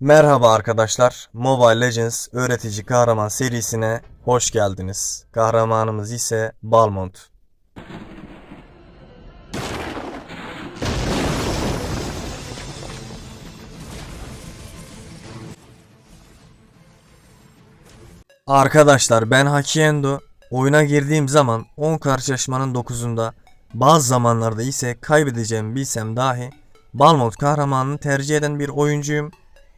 Merhaba arkadaşlar. Mobile Legends öğretici kahraman serisine hoş geldiniz. Kahramanımız ise Balmont. Arkadaşlar ben Hakiendo. Oyuna girdiğim zaman 10 karşılaşmanın 9'unda bazı zamanlarda ise kaybedeceğimi bilsem dahi Balmont kahramanını tercih eden bir oyuncuyum.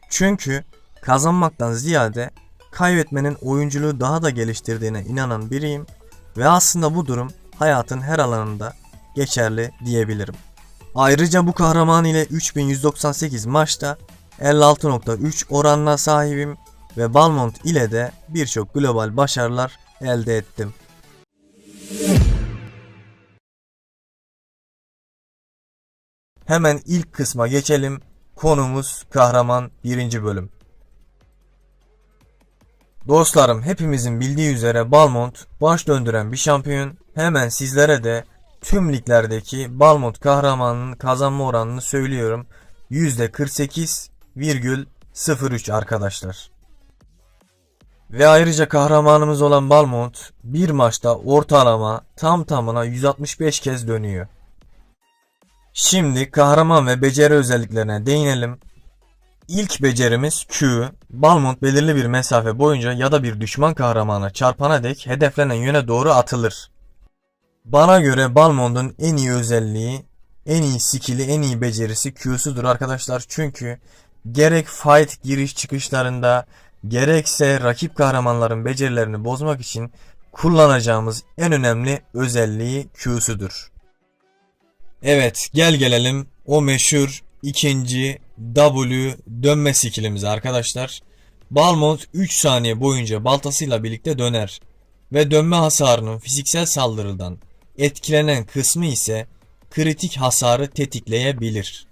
Çünkü kazanmaktan ziyade kaybetmenin oyunculuğu daha da geliştirdiğine inanan biriyim ve aslında bu durum hayatın her alanında geçerli diyebilirim. Ayrıca bu kahraman ile 3198 maçta 56.3 oranına sahibim ve Balmont ile de birçok global başarılar elde ettim. Hemen ilk kısma geçelim. Konumuz kahraman 1. bölüm. Dostlarım hepimizin bildiği üzere Balmont baş döndüren bir şampiyon. Hemen sizlere de tüm liglerdeki Balmont kahramanının kazanma oranını söylüyorum. %48,03 arkadaşlar. Ve ayrıca kahramanımız olan Balmont bir maçta ortalama tam tamına 165 kez dönüyor. Şimdi kahraman ve beceri özelliklerine değinelim. İlk becerimiz Q. Balmont belirli bir mesafe boyunca ya da bir düşman kahramana çarpana dek hedeflenen yöne doğru atılır. Bana göre Balmont'un en iyi özelliği, en iyi skill'i, en iyi becerisi Q'sudur arkadaşlar. Çünkü gerek fight giriş çıkışlarında, gerekse rakip kahramanların becerilerini bozmak için kullanacağımız en önemli özelliği Q'sudur. Evet gel gelelim o meşhur ikinci W dönme skillimize arkadaşlar. Balmont 3 saniye boyunca baltasıyla birlikte döner ve dönme hasarının fiziksel saldırıdan etkilenen kısmı ise kritik hasarı tetikleyebilir.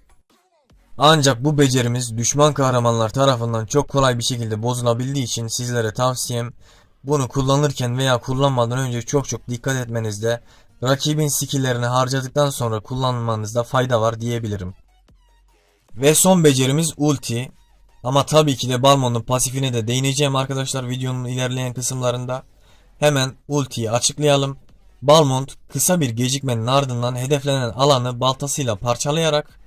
Ancak bu becerimiz düşman kahramanlar tarafından çok kolay bir şekilde bozulabildiği için sizlere tavsiyem bunu kullanırken veya kullanmadan önce çok çok dikkat etmenizde rakibin skilllerini harcadıktan sonra kullanmanızda fayda var diyebilirim. Ve son becerimiz ulti. Ama tabii ki de Balmon'un pasifine de değineceğim arkadaşlar videonun ilerleyen kısımlarında. Hemen ultiyi açıklayalım. Balmont kısa bir gecikmenin ardından hedeflenen alanı baltasıyla parçalayarak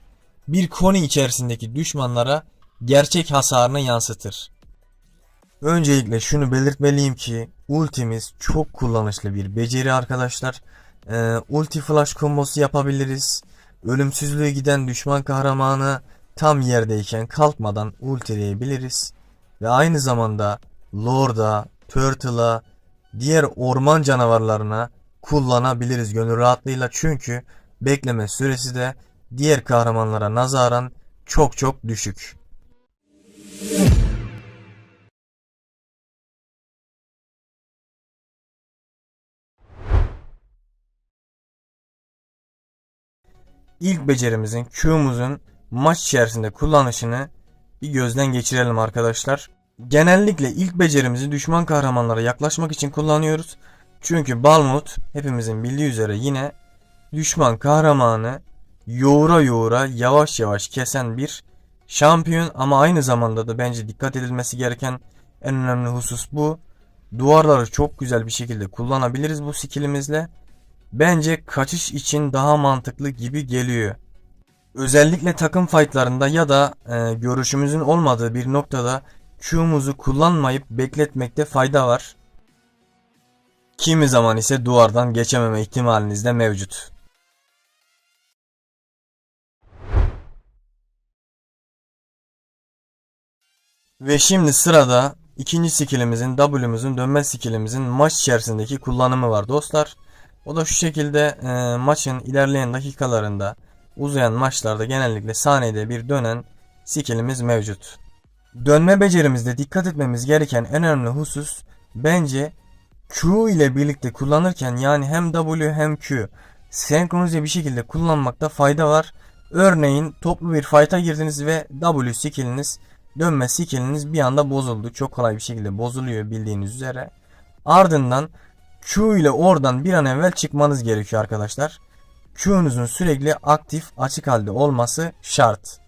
bir koni içerisindeki düşmanlara gerçek hasarını yansıtır. Öncelikle şunu belirtmeliyim ki ultimiz çok kullanışlı bir beceri arkadaşlar. Ee, ulti flash kombosu yapabiliriz. Ölümsüzlüğe giden düşman kahramanı tam yerdeyken kalkmadan ultileyebiliriz. Ve aynı zamanda Lord'a, Turtle'a, diğer orman canavarlarına kullanabiliriz gönül rahatlığıyla. Çünkü bekleme süresi de diğer kahramanlara nazaran çok çok düşük. İlk becerimizin Q'muzun maç içerisinde kullanışını bir gözden geçirelim arkadaşlar. Genellikle ilk becerimizi düşman kahramanlara yaklaşmak için kullanıyoruz. Çünkü Balmut hepimizin bildiği üzere yine düşman kahramanı yoğura yoğura yavaş yavaş kesen bir şampiyon ama aynı zamanda da bence dikkat edilmesi gereken en önemli husus bu. Duvarları çok güzel bir şekilde kullanabiliriz bu skillimizle. Bence kaçış için daha mantıklı gibi geliyor. Özellikle takım fightlarında ya da e, görüşümüzün olmadığı bir noktada Q'muzu kullanmayıp bekletmekte fayda var. Kimi zaman ise duvardan geçememe ihtimaliniz de mevcut. Ve şimdi sırada ikinci skillimizin W'muzun dönme skillimizin maç içerisindeki kullanımı var dostlar. O da şu şekilde e, maçın ilerleyen dakikalarında uzayan maçlarda genellikle saniyede bir dönen skillimiz mevcut. Dönme becerimizde dikkat etmemiz gereken en önemli husus bence Q ile birlikte kullanırken yani hem W hem Q senkronize bir şekilde kullanmakta fayda var. Örneğin toplu bir fight'a girdiniz ve W skilliniz dönme skilliniz bir anda bozuldu. Çok kolay bir şekilde bozuluyor bildiğiniz üzere. Ardından Q ile oradan bir an evvel çıkmanız gerekiyor arkadaşlar. Q'nuzun sürekli aktif açık halde olması şart.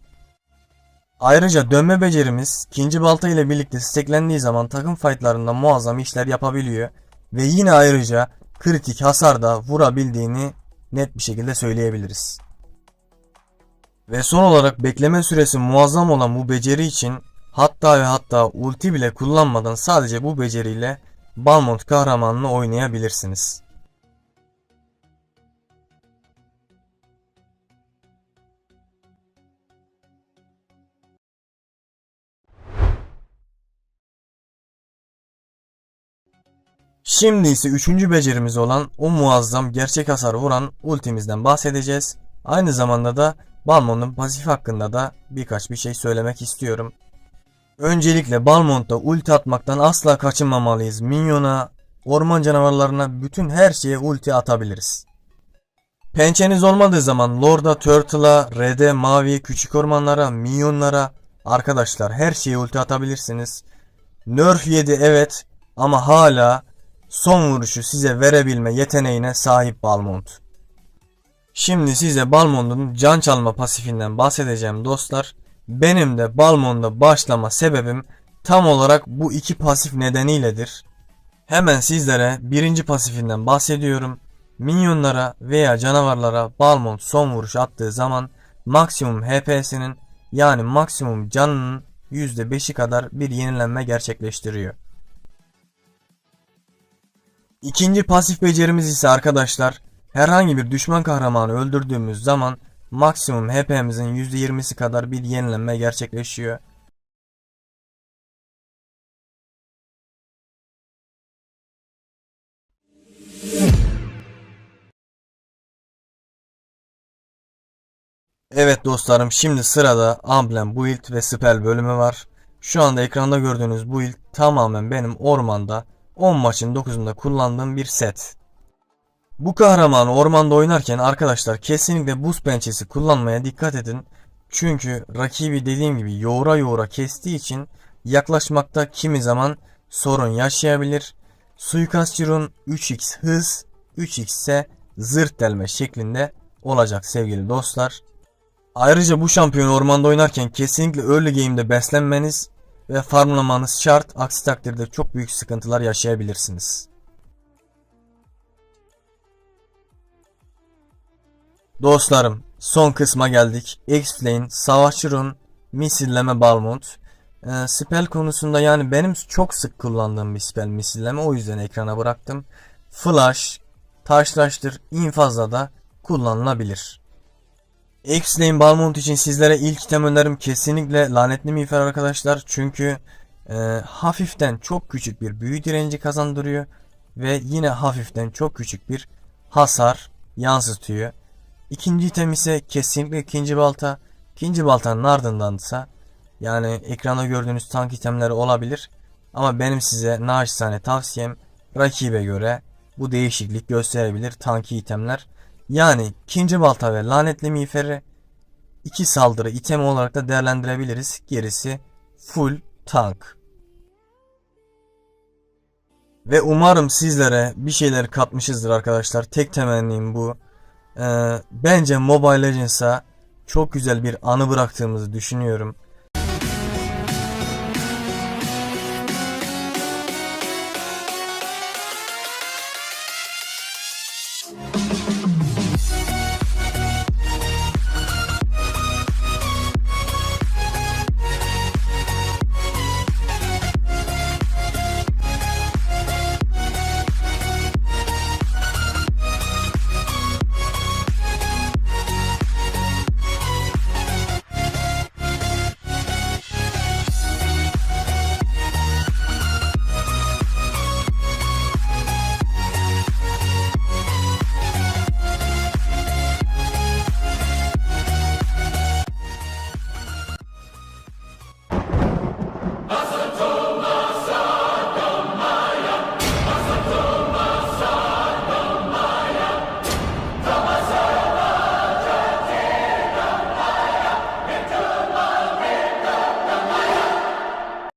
Ayrıca dönme becerimiz ikinci balta ile birlikte steklendiği zaman takım fightlarında muazzam işler yapabiliyor. Ve yine ayrıca kritik hasarda vurabildiğini net bir şekilde söyleyebiliriz. Ve son olarak bekleme süresi muazzam olan bu beceri için hatta ve hatta ulti bile kullanmadan sadece bu beceriyle Balmont kahramanını oynayabilirsiniz. Şimdi ise üçüncü becerimiz olan o muazzam gerçek hasar vuran ultimizden bahsedeceğiz. Aynı zamanda da Balmont'un pasif hakkında da birkaç bir şey söylemek istiyorum. Öncelikle Balmont'ta ulti atmaktan asla kaçınmamalıyız. Minyona, orman canavarlarına bütün her şeye ulti atabiliriz. Pençeniz olmadığı zaman Lord'a, Turtle'a, Red'e, Mavi, küçük ormanlara, minyonlara, arkadaşlar her şeye ulti atabilirsiniz. Nerf yedi evet ama hala son vuruşu size verebilme yeteneğine sahip Balmont. Şimdi size Balmont'un can çalma pasifinden bahsedeceğim dostlar. Benim de Balmont'da başlama sebebim tam olarak bu iki pasif nedeniyledir. Hemen sizlere birinci pasifinden bahsediyorum. Minyonlara veya canavarlara Balmont son vuruş attığı zaman maksimum HP'sinin yani maksimum canının %5'i kadar bir yenilenme gerçekleştiriyor. İkinci pasif becerimiz ise arkadaşlar herhangi bir düşman kahramanı öldürdüğümüz zaman maksimum HP'mizin %20'si kadar bir yenilenme gerçekleşiyor. Evet dostlarım şimdi sırada Amblem Build ve Spell bölümü var. Şu anda ekranda gördüğünüz build tamamen benim ormanda 10 maçın 9'unda kullandığım bir set. Bu kahramanı ormanda oynarken arkadaşlar kesinlikle buz pençesi kullanmaya dikkat edin. Çünkü rakibi dediğim gibi yoğura yoğura kestiği için yaklaşmakta kimi zaman sorun yaşayabilir. Suikastçının 3x hız, 3x ise zırt delme şeklinde olacak sevgili dostlar. Ayrıca bu şampiyon ormanda oynarken kesinlikle early game'de beslenmeniz ve farmlamanız şart. Aksi takdirde çok büyük sıkıntılar yaşayabilirsiniz. Dostlarım son kısma geldik. X-Plane, Savaşçı Rune, Misilleme Balmont. Ee, spell konusunda yani benim çok sık kullandığım bir spell misilleme o yüzden ekrana bıraktım. Flash, taşlaştır, infazla da kullanılabilir. X-Lane Balmont için sizlere ilk item önerim kesinlikle lanetli miğfer arkadaşlar. Çünkü e, hafiften çok küçük bir büyü direnci kazandırıyor. Ve yine hafiften çok küçük bir hasar yansıtıyor. İkinci item ise kesinlikle ikinci balta. İkinci baltanın ardındansa yani ekranda gördüğünüz tank itemleri olabilir. Ama benim size naçizane tavsiyem rakibe göre bu değişiklik gösterebilir tanki itemler. Yani ikinci balta ve lanetli miğferi iki saldırı item olarak da değerlendirebiliriz. Gerisi full tank. Ve umarım sizlere bir şeyler katmışızdır arkadaşlar. Tek temennim bu. Ee, bence Mobile Legends'a çok güzel bir anı bıraktığımızı düşünüyorum.